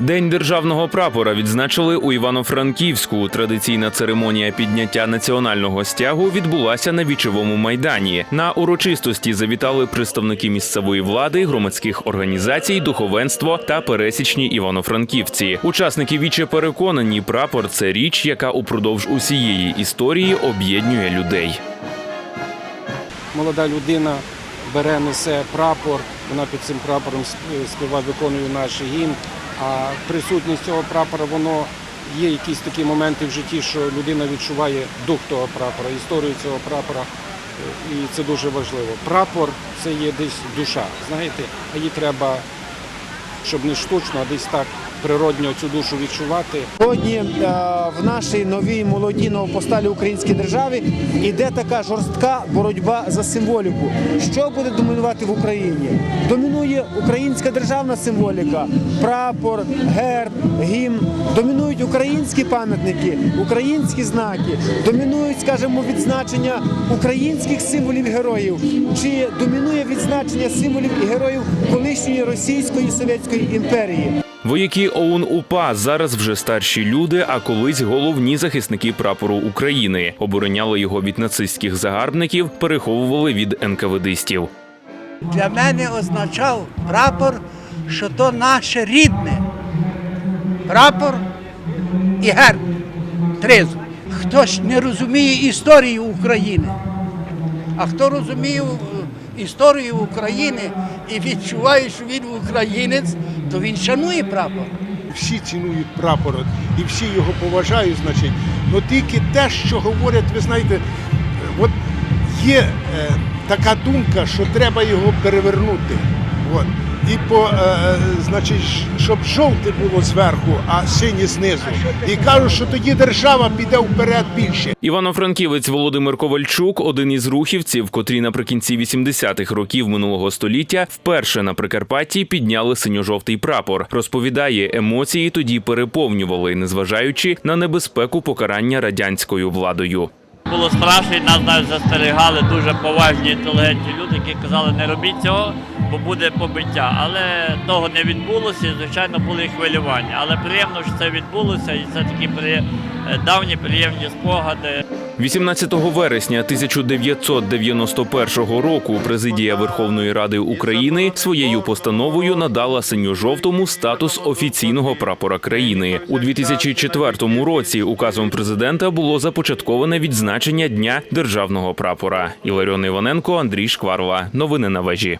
День державного прапора відзначили у Івано-Франківську. Традиційна церемонія підняття національного стягу відбулася на вічовому майдані. На урочистості завітали представники місцевої влади, громадських організацій, духовенство та пересічні івано-франківці. Учасники віче переконані, прапор це річ, яка упродовж усієї історії об'єднує людей. молода людина бере, несе прапор, вона під цим прапором сп- співає, виконує наш гімн. А присутність цього прапора, воно є якісь такі моменти в житті, що людина відчуває дух того прапора, історію цього прапора. І це дуже важливо. Прапор це є десь душа, знаєте, а її треба, щоб не штучно, а десь так природньо цю душу відчувати. Сьогодні е, в нашій новій молодій новопосталій українській державі йде така жорстка боротьба за символіку. Що буде домінувати в Україні? Домінує українська державна символіка, прапор, герб, гімн. Домінують українські пам'ятники, українські знаки, домінують, скажімо, відзначення українських символів героїв. Чи домінує відзначення символів і героїв колишньої Російської Совєтської імперії? Вояки ОУН УПА зараз вже старші люди, а колись головні захисники прапору України. Обороняли його від нацистських загарбників, переховували від НКВДистів. Для мене означав прапор, що то наше рідне. Прапор і герб. Тризуб. Хто ж не розуміє історію України, а хто розуміє історію України і відчуває, що він українець, то він шанує прапор. всі цінують прапор і всі його поважають, значить. але тільки те, що говорять, ви знаєте, от є е, така думка, що треба його перевернути. От. І по, е, е, значить, щоб жовте було зверху, а синє знизу. І кажуть, що тоді держава піде вперед більше. Івано-Франківець Володимир Ковальчук один із рухівців, котрі наприкінці 80-х років минулого століття вперше на Прикарпатті підняли синьо-жовтий прапор. Розповідає, емоції тоді переповнювали, незважаючи на небезпеку покарання радянською владою. Було страшно, нас навіть застерігали дуже поважні інтелігентні люди, які казали, не робіть цього, бо буде побиття. Але того не відбулося, і, звичайно, були хвилювання. Але приємно, що це відбулося, і це такі при... давні приємні спогади. 18 вересня 1991 року президія Верховної Ради України своєю постановою надала синьо-жовтому статус офіційного прапора країни. У 2004 році указом президента було започатковане відзначення Дня державного прапора. Іларіон Іваненко, Андрій Шкварла. Новини на вежі.